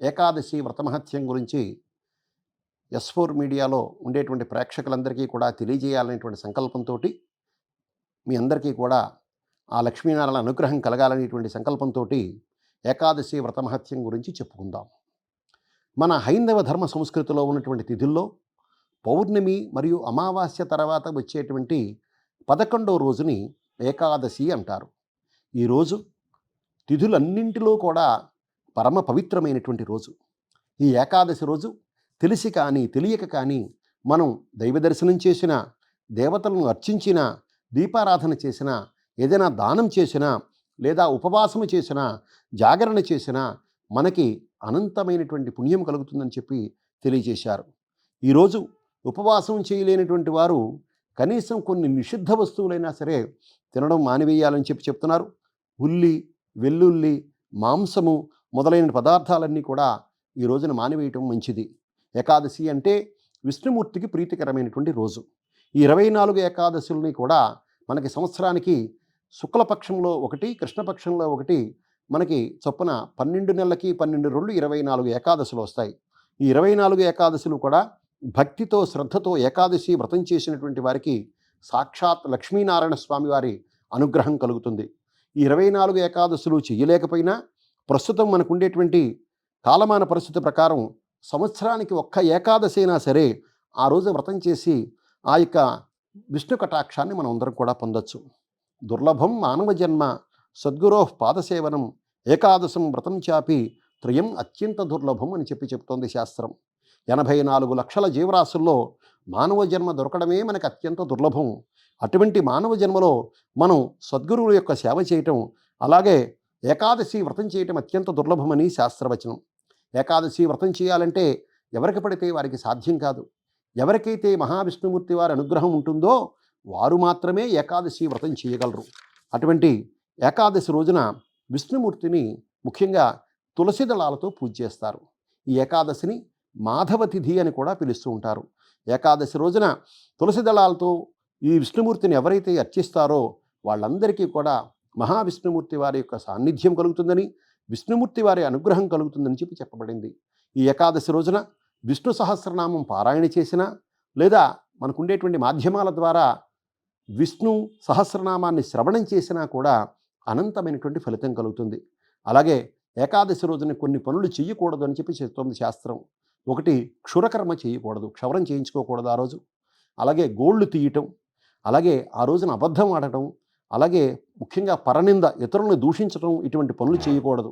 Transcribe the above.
ఏకాదశి వ్రతమహత్యం గురించి S four మీడియాలో ఉండేటువంటి ప్రేక్షకులందరికీ కూడా తెలియజేయాలనేటువంటి సంకల్పంతో మీ అందరికీ కూడా ఆ లక్ష్మీనారాయణ అనుగ్రహం కలగాలనేటువంటి సంకల్పంతో ఏకాదశి వ్రతమహత్యం గురించి చెప్పుకుందాం. మన హైందవ ధర్మ సంస్కృతిలో ఉన్నటువంటి తిథుల్లో పౌర్ణమి మరియు అమావాస్య తర్వాత వచ్చేటువంటి పదకొండవ రోజుని ఏకాదశి అంటారు. ఈరోజు తిథులన్నింటిలో కూడా పరమ పవిత్రమైనటువంటి రోజు. ఈ ఏకాదశి రోజు తెలిసి కానీ తెలియక కానీ మనం దైవ దర్శనం చేసిన దేవతలను అర్చించిన దీపారాధన చేసిన ఏదైనా దానం చేసినా లేదా ఉపవాసము చేసినా జాగరణ చేసినా మనకి అనంతమైనటువంటి పుణ్యం కలుగుతుందని చెప్పి తెలియజేశారు. ఈరోజు ఉపవాసం చేయలేనటువంటి వారు కనీసం కొన్ని నిషిద్ధ వస్తువులైనా సరే తినడం మానివేయాలని చెప్పి చెప్తున్నారు. ఉల్లి వెల్లుల్లి మాంసము మొదలైన పదార్థాలన్నీ కూడా ఈ రోజున మానివేయటం మంచిది. ఏకాదశి అంటే విష్ణుమూర్తికి ప్రీతికరమైనటువంటి రోజు. ఈ ఇరవై నాలుగు ఏకాదశుల్ని కూడా మనకి సంవత్సరానికి శుక్లపక్షంలో ఒకటి కృష్ణపక్షంలో ఒకటి మనకి చొప్పున పన్నెండు నెలలకి పన్నెండు రెండు ఇరవై నాలుగు ఏకాదశులు వస్తాయి. ఈ ఇరవై నాలుగు ఏకాదశులు కూడా భక్తితో శ్రద్ధతో ఏకాదశి వ్రతం చేసినటువంటి వారికి సాక్షాత్ లక్ష్మీనారాయణ స్వామి వారి అనుగ్రహం కలుగుతుంది. ఈ ఇరవై నాలుగు ఏకాదశులు చేయలేకపోయినా ప్రస్తుతం మనకు ఉండేటువంటి కాలమాన పరిస్థితి ప్రకారం సంవత్సరానికి ఒక్క ఏకాదశి అయినా సరే ఆ రోజు వ్రతం చేసి ఆ యొక్క విష్ణు కటాక్షాన్ని మనం అందరం కూడా పొందొచ్చు. దుర్లభం మానవ జన్మ సద్గురో పాదసేవనం ఏకాదశం వ్రతం చాపి త్రయం అత్యంత దుర్లభం అని చెప్పి చెప్తోంది శాస్త్రం. ఎనభై నాలుగు లక్షల జీవరాశుల్లో మానవ జన్మ దొరకడమే మనకు అత్యంత దుర్లభం. అటువంటి మానవ జన్మలో మనం సద్గురువుల యొక్క సేవ చేయటం అలాగే ఏకాదశి వ్రతం చేయటం అత్యంత దుర్లభమని శాస్త్రవచనం. ఏకాదశి వ్రతం చేయాలంటే ఎవరికి పడితే వారికి సాధ్యం కాదు. ఎవరికైతే మహావిష్ణుమూర్తి వారి అనుగ్రహం ఉంటుందో వారు మాత్రమే ఏకాదశి వ్రతం చేయగలరు. అటువంటి ఏకాదశి రోజున విష్ణుమూర్తిని ముఖ్యంగా తులసి దళాలతో పూజ చేస్తారు. ఈ ఏకాదశిని మాధవ తిథి అని కూడా పిలుస్తూ ఉంటారు. ఏకాదశి రోజున తులసి దళాలతో ఈ విష్ణుమూర్తిని ఎవరైతే అర్చిస్తారో వాళ్ళందరికీ కూడా మహావిష్ణుమూర్తి వారి యొక్క సాన్నిధ్యం కలుగుతుందని విష్ణుమూర్తి వారి అనుగ్రహం కలుగుతుందని చెప్పి చెప్పబడింది. ఈ ఏకాదశి రోజున విష్ణు సహస్రనామం పారాయణ చేసినా లేదా మనకుండేటువంటి మాధ్యమాల ద్వారా విష్ణు సహస్రనామాన్ని శ్రవణం చేసినా కూడా అనంతమైనటువంటి ఫలితం కలుగుతుంది. అలాగే ఏకాదశి రోజున కొన్ని పనులు చేయకూడదు అని చెప్పి చెప్తోంది శాస్త్రం. ఒకటి క్షురకర్మ చేయకూడదు క్షవరం చేయించుకోకూడదు ఆ రోజు. అలాగే గోళ్ళు తీయటం. అలాగే ఆ రోజున అబద్ధం ఆడటం. అలాగే ముఖ్యంగా పరనింద ఇతరులను దూషించడం ఇటువంటి పనులు చేయకూడదు.